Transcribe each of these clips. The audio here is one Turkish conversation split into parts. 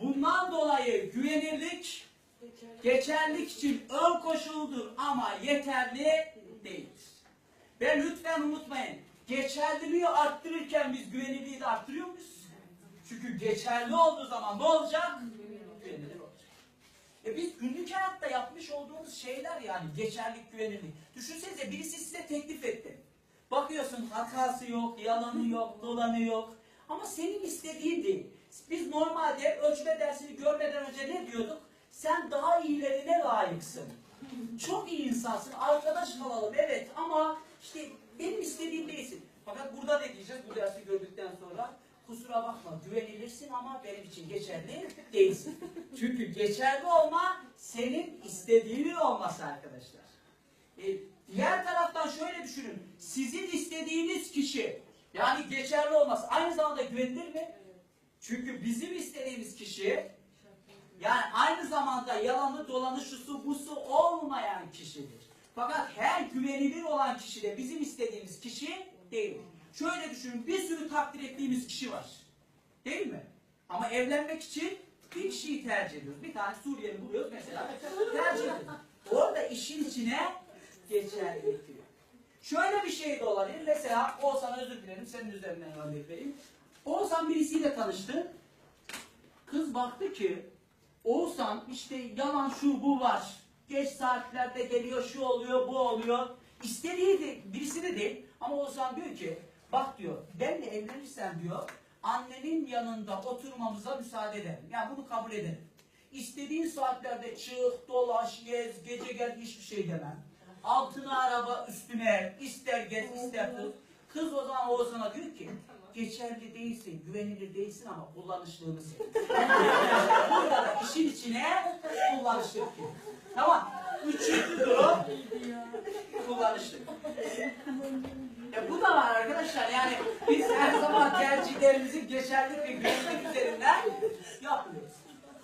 Bundan dolayı güvenirlik geçerlik için ön koşuldur ama yeterli değildir. Ve lütfen unutmayın, geçerliliği arttırırken biz güvenilirliği de arttırıyor muyuz? Çünkü geçerli olduğu zaman ne olacak? Güvenilir olacak. E biz günlük hayatta yapmış olduğumuz şeyler yani geçerlik, güvenirlik. Düşünsenize birisi size teklif etti. Bakıyorsun hatası yok, yalanı yok, dolanı yok. Ama senin istediğin değil. Biz normalde ölçme dersini görmeden önce ne diyorduk? Sen daha iyilerine layıksın. Çok iyi insansın, arkadaş kalalım evet ama işte benim istediğim değilsin. Fakat burada ne diyeceğiz bu dersi gördükten sonra? Kusura bakma güvenilirsin ama benim için geçerli değilsin. Çünkü geçerli olma senin istediğinin olması arkadaşlar. E, diğer taraftan şöyle düşünün. Sizin istediğiniz kişi yani geçerli olması aynı zamanda güvenilir mi? Çünkü bizim istediğimiz kişi yani aynı zamanda yalanı dolanı şusu busu olmayan kişidir. Fakat her güvenilir olan kişi de bizim istediğimiz kişi değil. Şöyle düşünün bir sürü takdir ettiğimiz kişi var. Değil mi? Ama evlenmek için bir kişiyi tercih ediyoruz. Bir tane Suriyeli buluyoruz mesela. tercih ediyoruz. Orada işin içine geçerlilik giriyor. Şöyle bir şey de olabilir. Mesela Oğuzhan özür dilerim senin üzerinden örnek vereyim. Oğuzhan birisiyle tanıştı. Kız baktı ki Oğuzhan işte yalan şu bu var. Geç saatlerde geliyor şu oluyor bu oluyor. İstediği de, birisi de değil. Ama Oğuzhan diyor ki bak diyor benle evlenirsen diyor annenin yanında oturmamıza müsaade ederim. Yani bunu kabul ederim. İstediğin saatlerde çık, dolaş, gez, gece gel hiçbir şey demem. Altına araba üstüne ister gez ister tut. Kız o zaman Oğuzhan'a diyor ki geçerli değilsin, güvenilir değilsin ama kullanışlığını sev. Burada da işin içine kullanışlık giriyor. Tamam. Üçüncü durum kullanışlık. E bu da var arkadaşlar yani biz her zaman tercihlerimizi geçerli ve güvenlik üzerinden yapmıyoruz.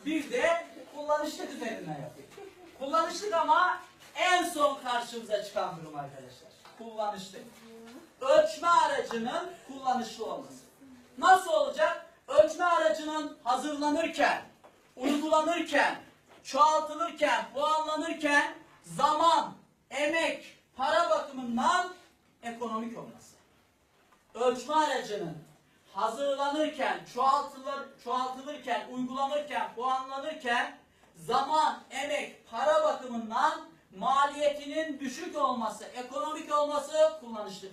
Bir de kullanışlık üzerinden yapıyoruz. Kullanışlık ama en son karşımıza çıkan durum arkadaşlar. Kullanışlık. Ölçme aracının kullanışlı olması. Nasıl olacak? Ölçme aracının hazırlanırken, uygulanırken, çoğaltılırken, puanlanırken zaman, emek, para bakımından ekonomik olması. Ölçme aracının hazırlanırken, çoğaltılır, çoğaltılırken, uygulanırken, puanlanırken zaman, emek, para bakımından maliyetinin düşük olması, ekonomik olması kullanışlı.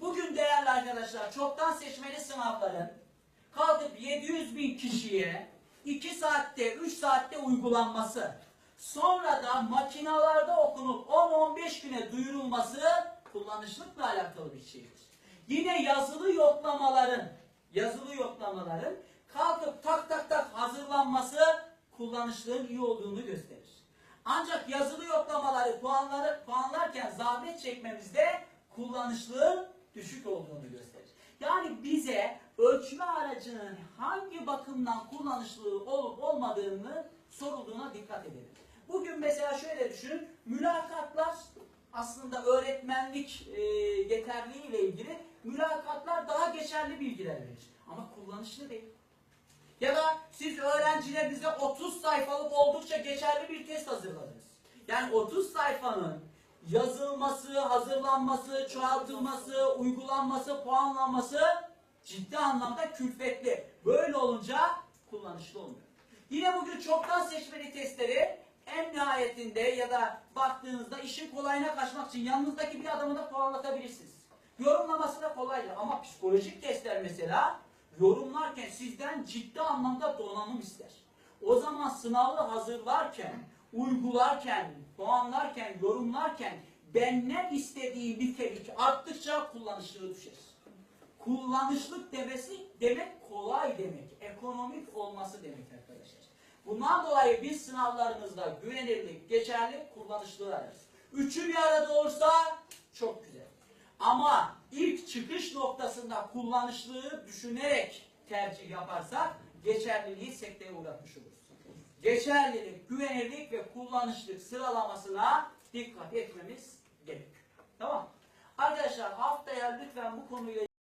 Bugün değerli arkadaşlar çoktan seçmeli sınavların kalkıp 700 bin kişiye 2 saatte 3 saatte uygulanması sonra da makinalarda okunup 10-15 güne duyurulması kullanışlıkla alakalı bir şeydir. Yine yazılı yoklamaların yazılı yoklamaların kalkıp tak tak tak hazırlanması kullanışlığın iyi olduğunu gösterir. Ancak yazılı yoklamaları puanları puanlarken zahmet çekmemizde kullanışlığın düşük olduğunu gösterir. Yani bize ölçme aracının hangi bakımdan kullanışlı olup olmadığını sorulduğuna dikkat edelim. Bugün mesela şöyle düşünün, mülakatlar aslında öğretmenlik e, yeterliği ile ilgili mülakatlar daha geçerli bilgiler verir. Ama kullanışlı değil. Ya da siz öğrencilerinize 30 sayfalık oldukça geçerli bir test hazırladınız. Yani 30 sayfanın yazılması, hazırlanması, çoğaltılması, uygulanması, puanlanması ciddi anlamda külfetli. Böyle olunca kullanışlı olmuyor. Yine bugün çoktan seçmeli testleri en nihayetinde ya da baktığınızda işin kolayına kaçmak için yanınızdaki bir adamı da puanlatabilirsiniz. Yorumlaması da kolaydır ama psikolojik testler mesela yorumlarken sizden ciddi anlamda donanım ister. O zaman sınavı hazırlarken, uygularken, puanlarken, yorumlarken benden istediği nitelik arttıkça kullanışlığı düşer. Kullanışlık demesi demek kolay demek, ekonomik olması demek arkadaşlar. Bundan dolayı biz sınavlarımızda güvenirlik, geçerli, kullanışlığı ararız. Üçü bir arada olursa çok güzel. Ama ilk çıkış noktasında kullanışlığı düşünerek tercih yaparsak geçerliliği sekteye uğratmış oluruz. Geçerlilik, güvenirlik ve kullanışlık sıralamasına dikkat etmemiz gerekiyor. Tamam Arkadaşlar haftaya lütfen bu konuyla